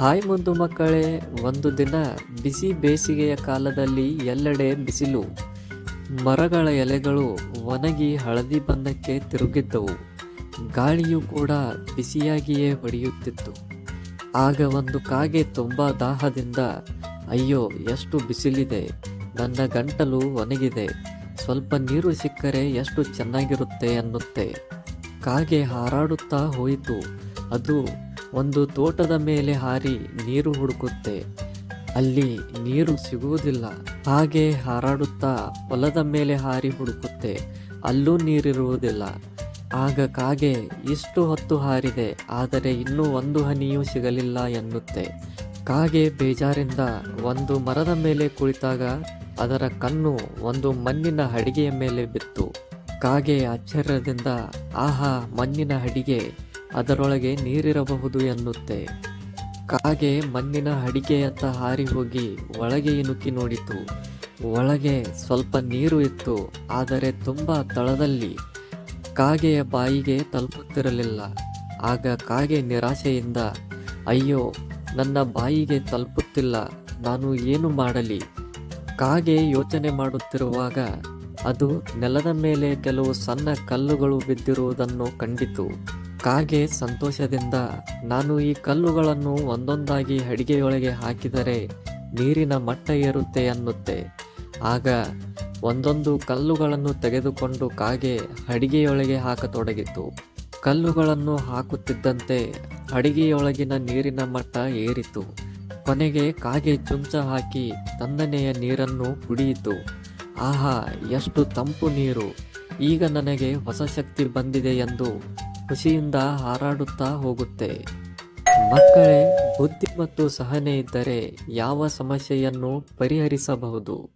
Hi ಮುಂದು ಮಕ್ಕಳೇ, ಒಂದು ದಿನ ಬಿಸಿ ಬೇಸಿಗೆಯ ಕಾಲದಲ್ಲಿ ಎಲ್ಲೆಡೆ ಬಿಸಿಲು. ಮರಗಳ ಎಲೆಗಳು ಒಣಗಿ ಹಳದಿ ಬಣ್ಣಕ್ಕೆ ತಿರುಗಿದ್ದವು. ಗಾಳಿಯು ಕೂಡ ಬಿಸಿಯಾಗಿಯೇ ಹೊಡೆಯುತ್ತಿತ್ತು. ಆಗ ಒಂದು ಕಾಗೆ ತುಂಬ ದಾಹದಿಂದ, ಅಯ್ಯೋ, ಎಷ್ಟು ಬಿಸಿಲಿದೆ. ನನ್ನ ಗಂಟಲು ಒಣಗಿದೆ. ಸ್ವಲ್ಪ ನೀರು ಸಿಕ್ಕರೆ ಎಷ್ಟು ಚೆನ್ನಾಗಿರುತ್ತೆ ಅನ್ನುತ್ತೆ. ಕಾಗೆ ಹಾರಾಡುತ್ತಾ ಹೋಯಿತು. ಅದು ಒಂದು ತೋಟದ ಮೇಲೆ ಹಾರಿ ನೀರು ಹುಡುಕುತ್ತೆ. ಅಲ್ಲಿ ನೀರು ಸಿಗುವುದಿಲ್ಲ. ಹಾಗೆ ಹಾರಾಡುತ್ತಾ ಹೊಲದ ಮೇಲೆ ಹಾರಿ ಹುಡುಕುತ್ತೆ. ಅಲ್ಲೂ ನೀರಿರುವುದಿಲ್ಲ. ಆಗ ಕಾಗೆ ಇಷ್ಟು ಹೊತ್ತು ಹಾರಿದೆ, ಆದರೆ ಇನ್ನೂ ಒಂದು ಹನಿಯೂ ಸಿಗಲಿಲ್ಲ ಎನ್ನುತ್ತೆ. ಕಾಗೆ ಬೇಜಾರಿಂದ ಒಂದು ಮರದ ಮೇಲೆ ಕುಳಿತಾಗ ಅದರ ಕಣ್ಣು ಒಂದು ಮಣ್ಣಿನ ಹಡಿಗೆಯ ಮೇಲೆ ಬಿತ್ತು. ಕಾಗೆ ಆಶ್ಚರ್ಯದಿಂದ, ಆಹಾ, ಮಣ್ಣಿನ ಹಡಿಗೆ ಅದರೊಳಗೆ ನೀರಿರಬಹುದು ಎನ್ನುತ್ತೆ. ಕಾಗೆ ಮಣ್ಣಿನ ಅಡಿಗೆಯತ್ತ ಹಾರಿ ಹೋಗಿ ಒಳಗೆ ಇಣುಕಿ ನೋಡಿತು. ಒಳಗೆ ಸ್ವಲ್ಪ ನೀರು ಇತ್ತು, ಆದರೆ ತುಂಬ ತಳದಲ್ಲಿ. ಕಾಗೆಯ ಬಾಯಿಗೆ ತಲುಪುತ್ತಿರಲಿಲ್ಲ. ಆಗ ಕಾಗೆ ನಿರಾಶೆಯಿಂದ, ಅಯ್ಯೋ, ನನ್ನ ಬಾಯಿಗೆ ತಲುಪುತ್ತಿಲ್ಲ, ನಾನು ಏನು ಮಾಡಲಿ? ಕಾಗೆ ಯೋಚನೆ ಮಾಡುತ್ತಿರುವಾಗ ಅದು ನೆಲದ ಮೇಲೆ ಕೆಲವು ಸಣ್ಣ ಕಲ್ಲುಗಳು ಬಿದ್ದಿರುವುದನ್ನು ಕಂಡಿತು. ಕಾಗೆ ಸಂತೋಷದಿಂದ ನಾನು ಈ ಕಲ್ಲುಗಳನ್ನು ಒಂದೊಂದಾಗಿ ಅಡಿಗೆಯೊಳಗೆ ಹಾಕಿದರೆ ನೀರಿನ ಮಟ್ಟ ಏರುತ್ತೆ ಅನ್ನುತ್ತೆ. ಆಗ ಒಂದೊಂದು ಕಲ್ಲುಗಳನ್ನು ತೆಗೆದುಕೊಂಡು ಕಾಗೆ ಅಡಿಗೆಯೊಳಗೆ ಹಾಕತೊಡಗಿತು. ಕಲ್ಲುಗಳನ್ನು ಹಾಕುತ್ತಿದ್ದಂತೆ ಅಡಿಗೆಯೊಳಗಿನ ನೀರಿನ ಮಟ್ಟ ಏರಿತು. ಕೊನೆಗೆ ಕಾಗೆ ಚುಂಚ ಹಾಕಿ ತಂದನೆಯ ನೀರನ್ನು ಕುಡಿಯಿತು. ಆಹಾ, ಎಷ್ಟು ತಂಪು ನೀರು. ಈಗ ನನಗೆ ಹೊಸ ಶಕ್ತಿ ಬಂದಿದೆ ಎಂದು ಖುಷಿಯಿಂದ ಹಾರಾಡುತ್ತಾ ಹೋಗುತ್ತೆ. ಮಕ್ಕಳೇ ಬುದ್ಧಿ ಮತ್ತು ಸಹನೆ ಇದ್ದರೆ ಯಾವ ಸಮಸ್ಯೆಯನ್ನು ಪರಿಹರಿಸಬಹುದು.